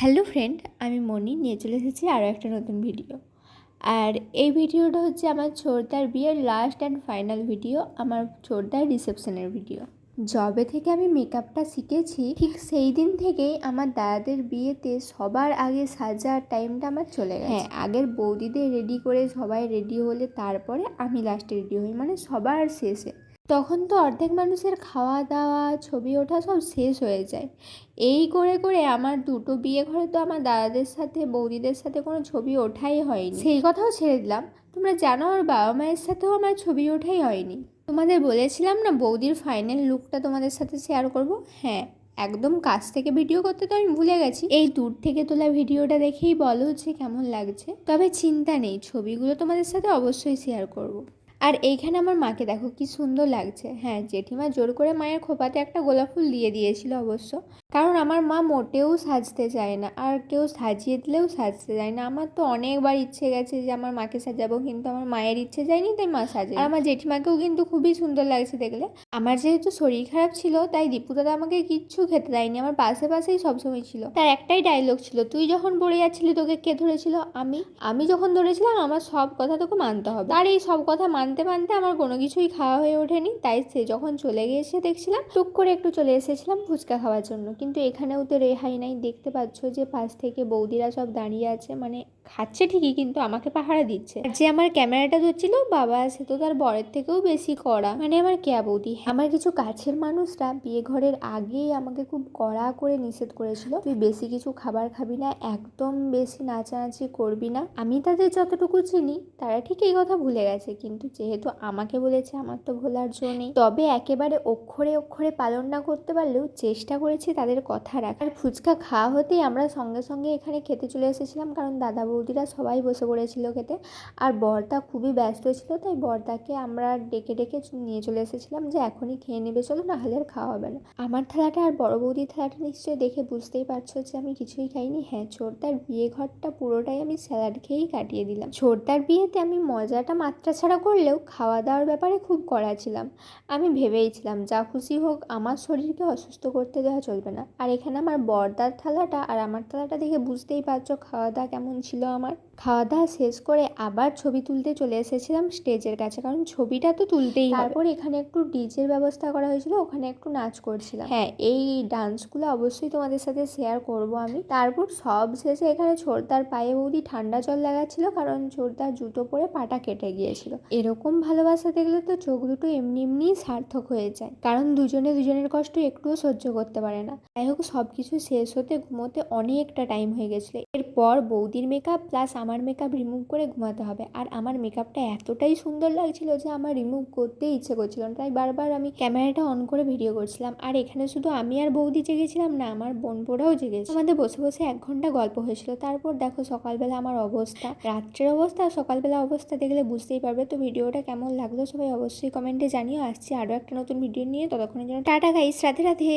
Hello friend, আমি মনি। নিয়ে চলে এসেছি আরও একটা নতুন ভিডিও। আর এই ভিডিওটা হচ্ছে আমার ছোটদার বিয়ের লাস্ট অ্যান্ড ফাইনাল ভিডিও আমার ছোটদার রিসেপশনের ভিডিও জবে থেকে আমি মেকআপটা শিখেছি, ঠিক সেই দিন থেকেই আমার দাদাদের বিয়েতে সবার আগে সাজার টাইমটা আমার চলে গেছে। হ্যাঁ আগের বৌদিদের রেডি করে সবাই রেডি হলে তারপরে আমি লাস্টে রেডি হই মানে সবার শেষে। তখন তো অর্ধেক মানুষের খাওয়া দাওয়া ছবি ওঠা সব শেষ হয়ে যায়। এই করে করে আমার দুটো বিয়ে ঘরে তো আমার দাদাদের সাথে, বৌদিদের সাথে কোনো ছবি ওঠাই হয়নি। সেই কথাও ছেড়ে দিলাম। তোমরা জানো আমার বাবা মায়ের সাথেও আমার ছবি ওঠাই হয়নি। তোমাদের বলেছিলাম না বৌদির ফাইনাল লুকটা তোমাদের সাথে শেয়ার করব? হ্যাঁ একদম কাছ থেকে ভিডিও করতে তো আমি ভুলে গেছি। এই দূর থেকে তোলা ভিডিওটা দেখেই বলো যে কেমন লাগছে। তবে চিন্তা নেই, ছবিগুলো তোমাদের সাথে অবশ্যই শেয়ার করব। আর এইখানে আমার মাকে দেখো কি সুন্দর লাগছে। হ্যাঁ জেঠিমা জোর করে মায়ের খোপাতে একটা গোলাপ ফুল দিয়ে দিয়েছিল অবশ্য। কারণ আমার মা মোটেও সাজতে চায় না আর কেউ সাজিয়ে দিলেও সাজতে চায় না। আমার তো অনেকবার ইচ্ছে গেছে যে আমার মাকে সাজাবো কিন্তু আমার মায়ের ইচ্ছে যায়নি তাই মা সাজে। আর আমার জেঠিমাকেও কিন্তু খুবই সুন্দর লাগছে দেখলে। আমার যেহেতু শরীর খারাপ ছিল তাই দীপু দাদা আমাকে কিচ্ছু খেতে দেয়নি। আমার পাশে পাশেই সবসময় ছিল। তার একটাই ডায়লগ ছিল, তুই যখন পড়ে যাচ্ছিলি তোকে কে ধরেছিল? আমি। আমি যখন ধরেছিলাম আমার সব কথা তোকে মানতে হবে। আর এই সব কথা মানতে মানতে আমার কোনো কিছুই খাওয়া হয়ে ওঠেনি। তাই সে যখন চলে গিয়েছে দেখছিলাম, টুক করে একটু চলে এসেছিলাম ফুচকা খাওয়ার জন্য। কিন্তু এখানেও তো রেহাই নাই। দেখতে পাচ্ছ যে পাশ থেকে বৌদিরা সব দাঁড়িয়ে আছে। মানে খাচ্ছে ঠিকই, কিন্তু আমাকে পাহারা দিচ্ছে। আর যে আমার ক্যামেরাটা ধরছিল, বাবা, সে তো তার বরের থেকেও বেশি কড়া। মানে আমার ক্যা বৌদি? আমার কিছু কাছের মানুষরা বিয়ে ঘরের আগেই আমাকে খুব কড়া করে নিষেধ করেছিল, তুই বেশি কিছু খাবার খাবি না, একদম বেশি নাচানাচি করবি না। আমি তাদের যতটুকু চিনি, তারা ঠিক এই কথা ভুলে গেছে, কিন্তু যেহেতু আমাকে বলেছে, আমার তো ভোলার জন্য নেই। তবে একেবারে অক্ষরে অক্ষরে পালন না করতে পারলেও চেষ্টা করেছি তাদের কথা রাখার। ফুচকা খাওয়া হতেই আমরা সঙ্গে সঙ্গে এখানে খেতে চলে এসেছিলাম, কারণ দাদা বৌদিরা সবাই বসে পড়েছিল খেতে। আর বরদা খুবই ব্যস্ত ছিল, তাই বরদাকে আমরা ডেকে ডেকে নিয়ে চলে এসেছিলাম যে এখনই খেয়ে নেবে, চলো না হলে আর খাওয়া হবে না। আমার থালাটা আর বড় বৌদির থালাটা নিশ্চয়ই দেখে বুঝতেই পারছ যে আমি কিছুই খাইনি। হ্যাঁ ছোটদার বিয়ে ঘরটা পুরোটাই আমি স্যালাড খেয়েই কাটিয়ে দিলাম। ছোটদার বিয়েতে আমি মজাটা মাত্রা ছাড়া করলেও খাওয়া দাওয়ার ব্যাপারে খুব কড়া ছিলাম। আমি ভেবেইছিলাম, যা খুশি হোক আমার শরীরকে অসুস্থ করতে দেওয়া চলবে না। আর এখানে আমার বর্দার থালাটা আর আমার থালাটা দেখে বুঝতেই পারছ খাওয়া দাওয়া কেমন ছিল। আমার খাওয়া দাওয়া শেষ করে আবার ছবি তুলতে চলে এসেছিলাম স্টেজের কাছে। কারণ ছবিটা তো তুলতেই তারপর এখানে একটু ডিজের ব্যবস্থা করা হয়েছিল ওখানে একটু নাচ করছিলাম। হ্যাঁ এই ডান্সগুলো অবশ্যই তোমাদের সাথে শেয়ার করব আমি। তারপর সব শেষে এখানে ছোটদার পায়ে বৌদি ঠান্ডা জল লাগাচ্ছিল কারণ ছোটদার জুতো পরে পাটা কেটে গিয়েছিল। এরকম ভালোবাসা দেখলে তো চোখ দুটো এমনি এমনিই সার্থক হয়ে যায়। কারণ দুজনে দুজনের কষ্ট একটুও সহ্য করতে পারে না। যাই হোক সব কিছু শেষ হতে ঘুমোতে অনেকটা টাইম হয়ে গেছিল। এরপর বৌদির মেকআপ প্লাস আমার মেকআপ রিমুভ করে ঘুমাতে হবে। আর আমার মেকআপটা এতটাই সুন্দর লাগছিল যে আমার রিমুভ করতেই ইচ্ছে করছিল না। তাই বারবার আমি ক্যামেরাটা অন করে ভিডিও করছিলাম। আর এখানে শুধু আমি আর বৌদি জেগেছিলাম না, আমার বোনপোরাও জেগেছে। আমাদের বসে বসে এক ঘণ্টা গল্প হয়েছিল। তারপর দেখো সকালবেলা আমার অবস্থা। রাত্রের অবস্থা সকালবেলা অবস্থা দেখলে বুঝতেই পারবে। তো ভিডিওটা কেমন লাগল সবাই অবশ্যই কমেন্টে জানিয়ে আসছি আরও একটা নতুন ভিডিও নিয়ে। ততক্ষণের জন্য টাটা গাইস রাধে রাধে।